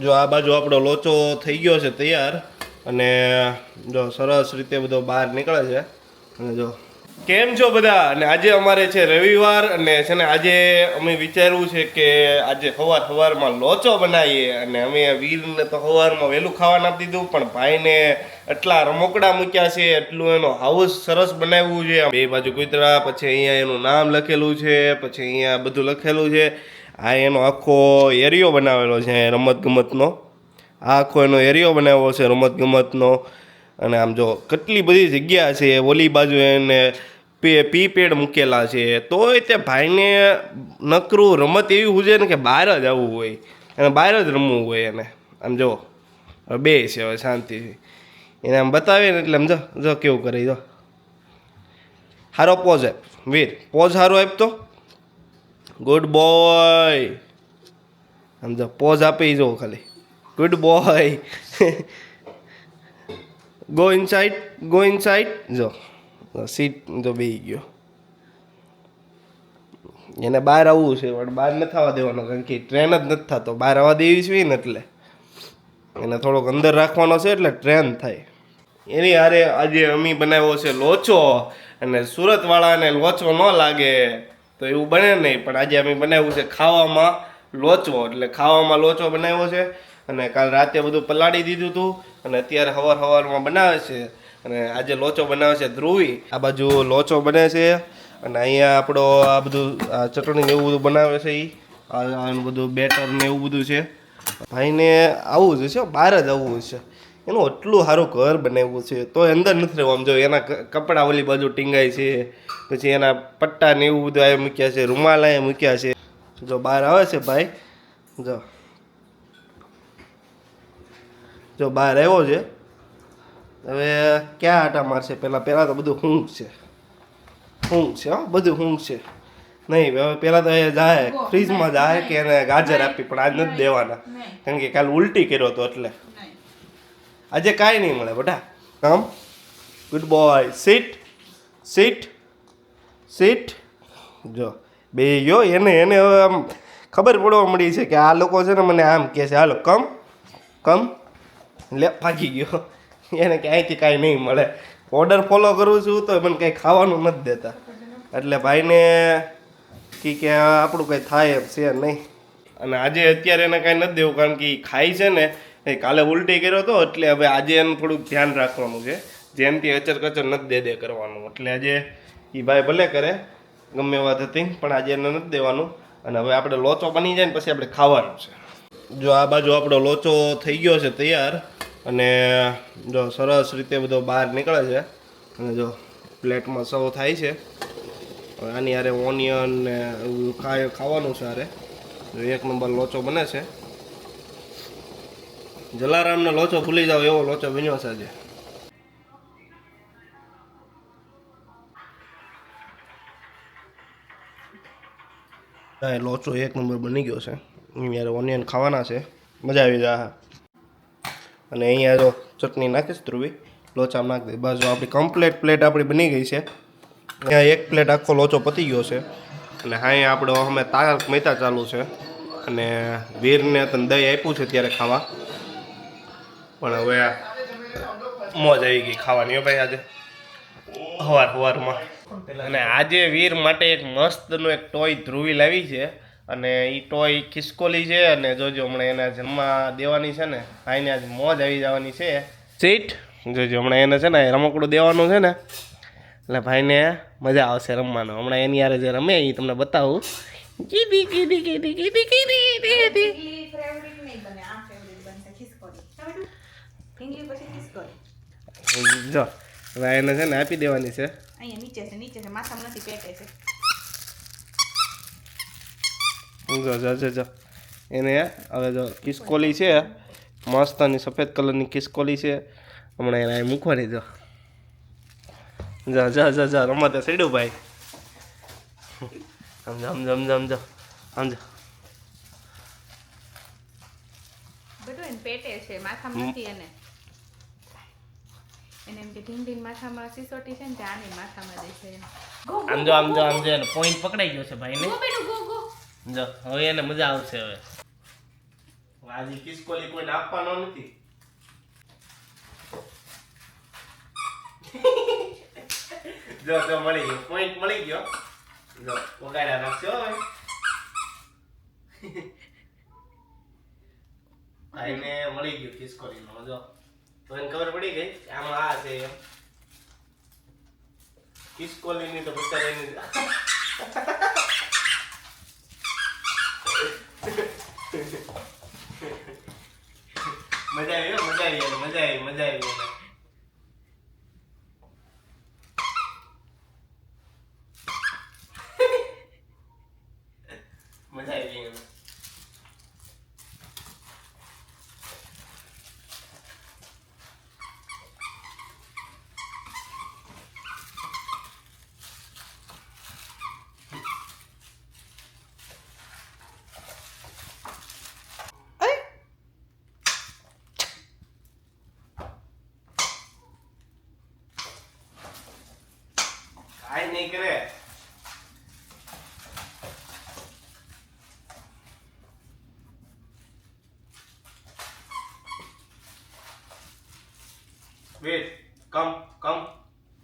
જો આ બાજુ આપણો લોચો થઈ ગયો છે તૈયાર અને જો સરસ રીતે બધો બહાર નીકળે છે. અને જો કેમ છો બધા? અને આજે અમારે છે રવિવાર અને છે ને આજે અમે વિચાર્યું છે કે આજે સવાર સવારમાં લોચો બનાવીએ અને અમે વીરને તો સવારમાં વહેલું ખાવાનું આપી દીધું, પણ ભાઈને એટલા રમકડા મૂક્યા છે, એટલું એનો હાઉસ સરસ બનાવ્યું છે. બે બાજુ કુતરા, પછી અહીંયા એનું નામ લખેલું છે, પછી અહીંયા બધું લખેલું છે. આ એનો આખો એરિયો બનાવેલો છે રમત ગમતનો આ આખો એનો એરિયો બનાવ્યો છે રમત ગમતનો અને આમ જો કેટલી બધી જગ્યા છે, ઓલી બાજુ એને પે, પી પેડ મૂકેલા છે. તોય તે ભાઈને નકરું રમત એવી હોય ને કે બહાર જ આવવું હોય. અને બહાર જ રમવું હોય એને. આમ જો બે છે, હવે શાંતિથી એને આમ બતાવે ને એટલે આમ જો જો કેવું કરે જો. સારો પોઝ આપ, વીર, પોઝ સારો આપ તો ગુડ બોય આમ જો પોઝ આપી જો ખાલી. Good boy go inside go inside જો સીટ જો બેહી ગયો. એને બહાર આવવું છે, પણ બહાર નથી આવવા દેવાનો, કારણ કે ટ્રેન જ નથી થતો. બહાર આવવા દેવી છે ને એટલે. એને થોડોક અંદર રાખવાનો છે એટલે ટ્રેન થાય. એની હારે આજે અમી બનાવ્યો છે લોચો, અને સુરતવાળાને લોચો ન લાગે. તો એવું બને નહીં, પણ આજે અમે બનાવ્યું છે ખાવામાં લોચો એટલે ખાવામાં લોચો બનાવ્યો છે અને કાલ રાતે બધું પલાળી દીધું હતું અને અત્યારે હવાર હવારમાં બનાવે છે અને આજે લોચો બનાવે છે ધ્રુવી. આ બાજુ લોચો બને છે અને અહીંયા આપણો આ બધું ચટણી એવું બધું બનાવે છે એ બધું બેટર ને એવું બધું છે. ભાઈને આવવું જ છે બહાર જ આવવું છે એનું એટલું સારું ઘર બનાવ્યું છે. તો અંદર નથી રહેવું. આમ જો એના કપડાં ઓલી બાજુ ટીંગાય છે. પછી એના પટ્ટા ને એવું બધું આ મૂક્યા છે. રૂમાલ અહીંયા મૂક્યા છે. જો બહાર આવે છે ભાઈ. જો. જો બહાર આવ્યો છે. હવે ક્યાં આટા મારશે? પહેલાં પહેલાં તો બધું ઊંઘ છે. ઊંઘ છે હો. બધું ઊંઘ છે. નહીં હવે પહેલાં તો એ જાય ફ્રીજમાં જાય કે એને ગાજર આપી પણ આજ નથી દેવાના. કારણ કે કાલ ઉલટી કર્યો હતો એટલે. આજે કાંઈ નહીં મળે, બેટા. Come? Good boy sit sit sit જો, બે યો એને એને હવે આમ ખબર પડવા મળી છે કે આ લોકો છે ને મને આમ કહે છે, હાલો, કમ? કમ? લે, ભાગી ગયો. એને ક્યાંયથી કાંઈ નહીં મળે. ઓર્ડર ફોલો કરું છું તો મને કંઈ ખાવાનું નથી દેતા. એટલે ભાઈને કી કે આપણું કંઈ થાય એમ છે નહીં. અને આજે અત્યારે એને કાંઈ નથી દેવું, કારણ કે એ ખાય છે ને એ કાલે ઉલટી કર્યો હતો એટલે હવે આજે એનું થોડુંક ધ્યાન રાખવાનું છે. જેમથી અચર કચર નથી દે દે કરવાનું. એટલે આજે એ ભાઈ ભલે કરે, ગમે વાત હતી પણ આજે એને નથી દેવાનું. અને હવે આપણે લોચો બની જાય ને પછી આપણે ખાવાનું છે. જો આ બાજુ આપણો લોચો થઈ ગયો છે તૈયાર, અને જો સરસ રીતે બધો બહાર નીકળે છે. અને જો પ્લેટમાં સર્વ થાય છે. આની હારે ઓનિયન ને એવું ખાય ખાવાનું છે જો એક નંબર લોચો બને છે. જલારામને લોચો ભૂલી જાવ એવો લોચો બન્યો છે આજે. હા, લોચો એક નંબર બની ગયો છે. અહીંયા ઓનિયન ખાવાના છે. મજા આવી જાય અને અહીંયા જો ચટણી નાખીશ ધ્રુવી લોચામાં નાખી દે. બસ જો આપણી કમ્પ્લેટ પ્લેટ આપણી બની ગઈ છે. અહીંયા એક પ્લેટ આખો લોચો પતી ગયો છે. અને હા અહીંયા આપણો અમે તારક મહેતા ચાલુ છે. અને વીરને તને દહીં આપ્યું છે ત્યારે ખાવા. પણ હવે આ મોજ આવી ગઈ ખાવાની હો ભાઈ આજે. હવાર હવારમાં. અને આજે વીર માટે એક મસ્તનું એક ટોય ધ્રુવી લાવી છે. અને એ ટોય ખિસકોલી છે અને જોજો હમણાં એના જમવા દેવાની છે ને ભાઈને આજે મોજ આવી જવાની છે. સીટ જોજો હમણાં એને છે ને રમકડું દેવાનું છે ને એટલે ભાઈને મજા આવશે રમવાનું. હમણાં એની યારે જે રમે એ તમને બતાવું. કીધી કીધી કીધી કીધી કીધી કીધી ઢીંગલી ફેવરિટ નહીં બને આ ફેવરિટ બનશે ખિસકોલી સમજ્યું? ઢીંગલી પછી જો હવે એને છે ને આપી દેવાની છે. અહીંયા નીચે છે નીચે છે માથામાં નથી પેટે છે. જો જો જો જો. એને હવે જો કિસકોલી છે મસ્તની સફેદ કલરની કિસકોલી છે. હમણાં એને મૂકવાની જો. જા જા જા જા રમતે સડ્યું ભાઈ સમજો સમજો સમજો સમજો સમજો બધું પેટે છે માથામાં નથી એને. એને એમ કે ઢીંગલી માથામાં સિસોટી છે ને તે આની માથામાં દે છે આમ જો આમ જો આમ જો એનો પોઈન્ટ પકડાઈ ગયો છે ભાઈને. ગો બેટું ગો ગો. જો હવે એને મજા આવશે હવે. આજે કિસકોલી કોઈને આપવાનો નથી. જો તો મળી ગયો. પોઈન્ટ મળી ગયો. જો વગાડ્યા રાખજો હવે. ભાઈને મળી ગયો કિસકોલીનો જો. તો એને ખબર પડી ગઈ આમાં આ છે એમ. કિસકોલીની તો બિચારા એની મજા આવી હો, મજા આવી એને, મજા આવી મજા આવી એને. મજા આવી એને. કાંઈ નહીં કરે વેટ કમ કમ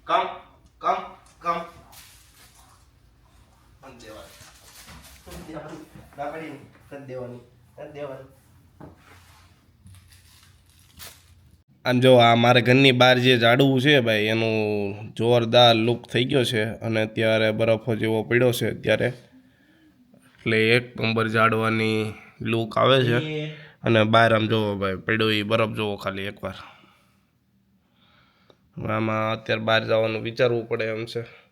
કમ કમ કમ કમ દેવાની. કર દેવાની. કર દેવાની. અને જો આ મારા ઘરની બહાર જે ઝાડવું છે ભાઈ, એનું જોરદાર લુક થઈ ગયો છે અને અત્યારે બરફો જેવો પડ્યો છે અત્યારે. એટલે એક નંબર ઝાડવાની લુક આવે છે. અને બહાર આમ જોવો ભાઈ, પડ્યો એ બરફ જોવો ખાલી એકવાર. આમાં અત્યારે બહાર જવાનું વિચારવું પડે એમ છે.